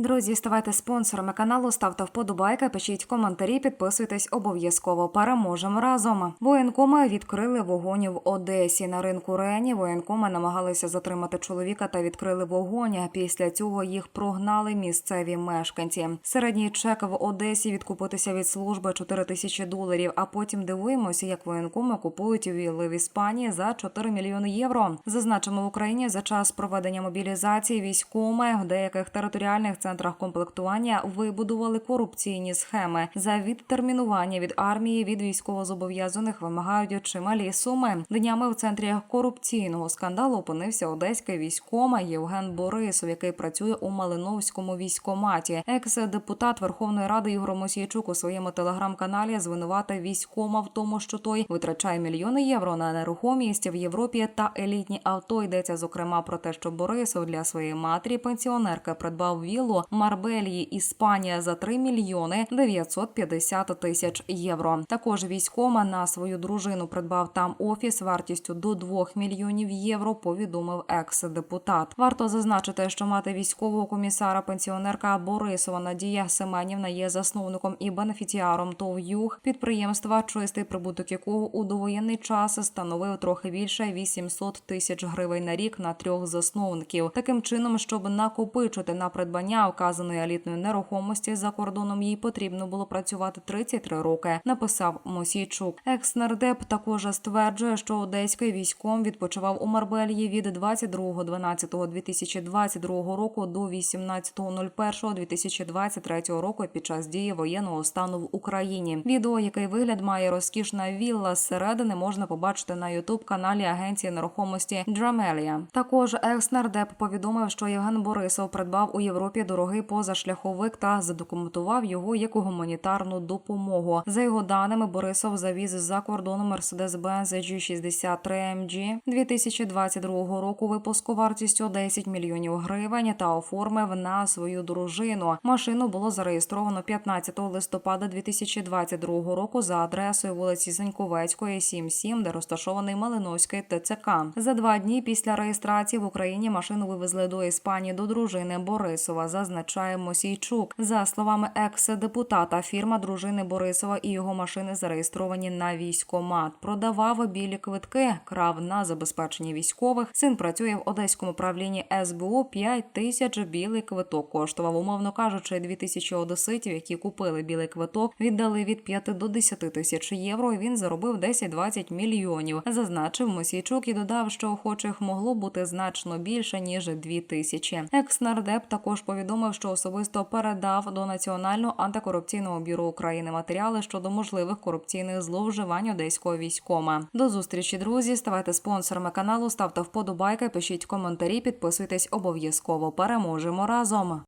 Друзі, ставайте спонсорами каналу, ставте вподобайки, пишіть коментарі, підписуйтесь обов'язково. Переможемо разом. Воєнкоми відкрили вогонь в Одесі. На ринку Рені воєнкоми намагалися затримати чоловіка та відкрили вогонь. Після цього їх прогнали місцеві мешканці. Середній чек в Одесі відкупитися від служби 4 тисячі доларів. А потім дивуємося, як воєнкоми купують вілли в Іспанії за 4 мільйони євро. Зазначимо в Україні за час проведення мобілізації військоми в деяких територіальних центрах комплектування вибудували корупційні схеми. За відтермінування від армії від військовозобов'язаних вимагають чималі суми. Днями в центрі корупційного скандалу опинився одеський військома Євген Борисов, який працює у Малиновському військоматі. Екс-депутат Верховної Ради Ігор Мосійчук у своєму телеграм-каналі звинуватив військома в тому, що той витрачає мільйони євро на нерухомість в Європі та елітні авто. Йдеться зокрема про те, що Борисов для своєї матері пенсіонерки придбав віллу в Марбельї, Іспанія за 3 мільйони 950 тисяч євро. Також військома на свою дружину придбав там офіс вартістю до 2 мільйонів євро. Повідомив екс-депутат. Варто зазначити, що мати військового комісара пенсіонерка Борисова Надія Семенівна є засновником і бенефіціаром ТОВ «Юг», підприємства, чистий прибуток якого у довоєнний час становив трохи більше 800 тисяч гривень на рік на трьох засновників. Таким чином, щоб накопичити на придбання вказаної елітної нерухомості за кордоном, їй потрібно було працювати 33 роки. Написав Мосійчук. Екс-нардеп також стверджує, що одеський військом відпочивав у Марбельї від 22.12.2022 року до 18.01.2023 року під час дії воєнного стану в Україні. Відео, який вигляд має розкішна вілла зсередини, можна побачити на ютуб каналі Агенції нерухомості Джамелія. Також екс-нардеп повідомив, що Євген Борисов придбав у Європі дорогий позашляховик та задокументував його як гуманітарну допомогу. За його даними, Борисов завіз за кордону Mercedes-Benz G63 AMG 2022 року випуску вартістю 10 мільйонів гривень та оформив на свою дружину. Машину було зареєстровано 15 листопада 2022 року за адресою вулиці Заньковецької, 77, де розташований Малиновський ТЦК. За два дні після реєстрації в Україні машину вивезли до Іспанії до дружини Борисова. Зазначає Мосійчук. За словами екс-депутата, фірма дружини Борисова і його машини зареєстровані на військомат. Продавав білі квитки, крав на забезпечення військових. Син працює в одеському правлінні СБУ. 5 тисяч білий квиток коштував, умовно кажучи, 2 тисячі одеситів, які купили білий квиток, віддали від 5 до 10 тисяч євро. і Він заробив 10-20 мільйонів. Зазначив Мосійчук і додав, що охочих могло бути значно більше ніж 2 тисячі. Екс-нардеп також повідомив, що особисто передав до Національного антикорупційного бюро України матеріали щодо можливих корупційних зловживань одеського військома. До зустрічі, друзі. Ставайте спонсорами каналу, ставте вподобайки, пишіть коментарі, підписуйтесь обов'язково. Переможемо разом.